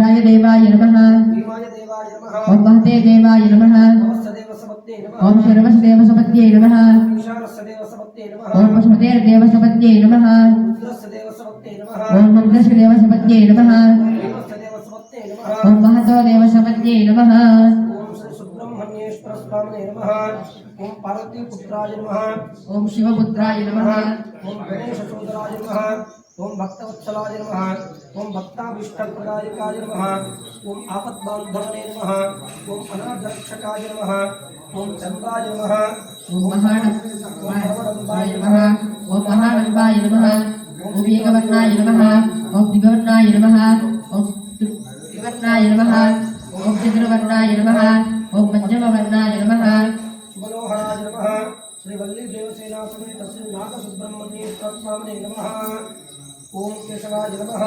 रुद्राय देवाय नमः भीमाय देवाय नमः ॐ महते देवाय नमः नमस्तदेव सपत्ने नमः ॐ शर्वसदेवसपत्यै नमः ईशानस्तदेव सपत्ने नमः ॐ पशुपतेर्देवसपत्यै नमः रुद्रस्तदेव सपत्ने नमः ॐ मन्दशदेवसपत्यै नमः ओम ओम पार्वती पुत्राय नमः ॐ शिवपुत्राय नमः ओम गणेश सोदराय नमः ओम भक्तवत्सलाय नमः ओम भक्ताभिष्टप्रदायकाय नमः ओम आपद्बान्धवने नमः ओम अनाथरक्षकाय नमः ओम चन्द्राय नमः ॐ महानम्बाय नमः ॐ महानम्बाय नमः ॐ एकवर्णाय नमः ॐ द्विवर्णाय नमः ॐ त्रिवर्णाय नमः ॐ चतुर्वर्णाय नमः ॐ पञ्चमवर्णाय नमः मनोहराय नमः श्री वल्ली देवसेना समेत श्री नागसुब्रह्मण्येश्वर स्वामिने नमः ओम केशवाय नमः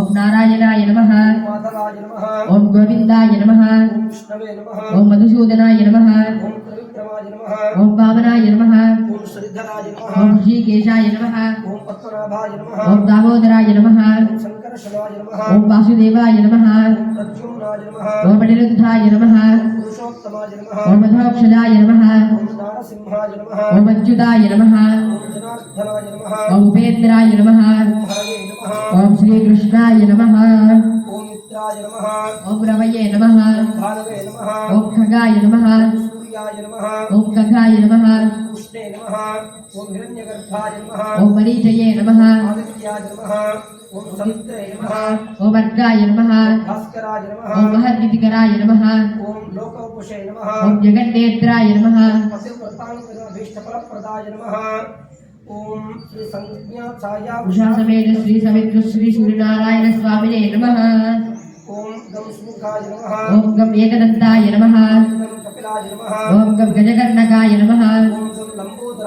ॐ नारायणाय नमः माधवाय नमः ॐ गोविन्दाय नमः ओम विष्णवे नमः ॐ मधुसूदनाय नमः ओम त्रिविक्रमाय नमः ॐ वामनाय नमः ओम श्रीधराय नमः ॐ ऋषिकेशाय नमः ओम पद्मनाभाय नमः ॐ दामोदराय नमः ओम शङ्करशवाय नमः ॐ वासुदेवाय नमः ओम प्रद्युम्नाय नमः ॐ अनिरुद्धाय नमः पुरुषोत्तमाय नमः ॐ मधोक्षदाय नमः ओम नारसिंहाय नमः ॐ अच्युताय नमः ओम जनार्दनाय नमः ॐ उपेन्द्राय नमः ओम हरये नमः ॐ नमः ओम नमः ॐ ओम ओम हिरण्यगर्भाय नमः ॐ मरीचये नमः आदित्याय नमः ओम सवित्रे नमः ॐ अर्गाय नमः भास्कराय नमः ॐ महद्वितिकराय नमः ओम लोकोपुषे नमः ॐ जगन्नेत्राय नमः पतिव्रताङ्कुरभीष्टफलप्रदाय नमः ओम श्री श्री सवितृ श्री सूर्यनारायण स्वामिने नमः ओम गम सुमुखाय नमः ॐ गम् एकदन्ताय नमः गम कपिलाय नमः ॐ गम् गजकर्णकाय नमः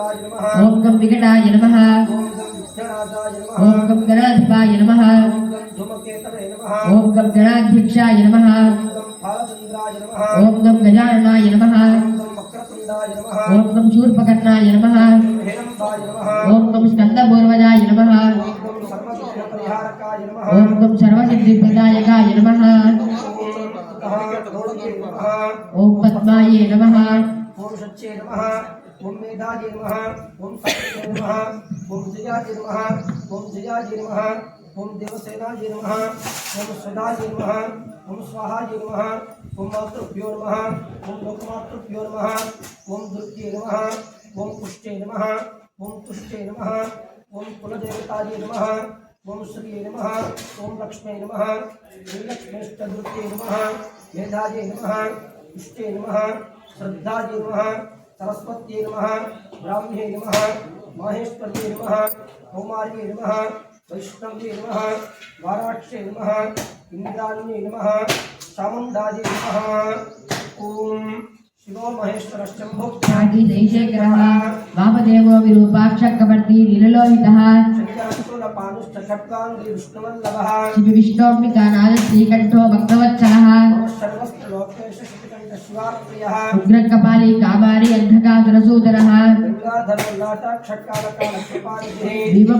ओम गम विकटाय नमः ओम गम गणाधिपाय नमः ओम गम गणाध्यक्षाय नमः ओम गम गजाननाय नमः ओम गम शूर्पकर्णाय नमः ओम गम् स्कन्दपूर्वजाय नमः ओम गम सर्वसिद्धिप्रदायकाय नमः ॐ पद्माये नमः ओम सच्चे नमः ओम मेधाजे नमः ओम सात्विके नमः ओम जयाजे नमः ओम जयाजे नमः ओम देवसेनाजे नमः ओम सदाजे नमः ओम स्वाहाजे नमः ओम मातृभ्यो नमः, ओम लोकमातृभ्यो नमः, ओम दुर्गे नमः, ओम पुष्टे नमः, ओम तुष्टे नमः, ओम कुलदेवताजे नमः, ओम श्री नमः, ओम लक्ष्मे नमः, श्रीलक्ष्मीष्टदुर्गे नमः मेधाजे नमः इष्टे नमः श्रद्धाजे नमः सरस्वत्यै नमः ब्राह्म्ये नमः, माहेश्वर्ये नमः, कौमार्ये नमः वैष्णव्ये नमः वाराक्षे नमः, इन्द्राण्ये नमः चामुण्डाजे नमः। ॐ शिवो महेश्वरशम्भो दैशेखरः वामदेवो विरूपाक्षकवर्ती नीललोहितः शल्यास्तुलपानुश्च खड्गाङ्गी श्रीकण्ठो भक्तवत्सलः सर्वस्त्रलोकेश शिवकण्ठशिवाप्रियः उग्रकपाली कामारी अन्धकासुरसूदरः गङ्गाधरो लाटाक्षकालकालकृपानिधिः भीम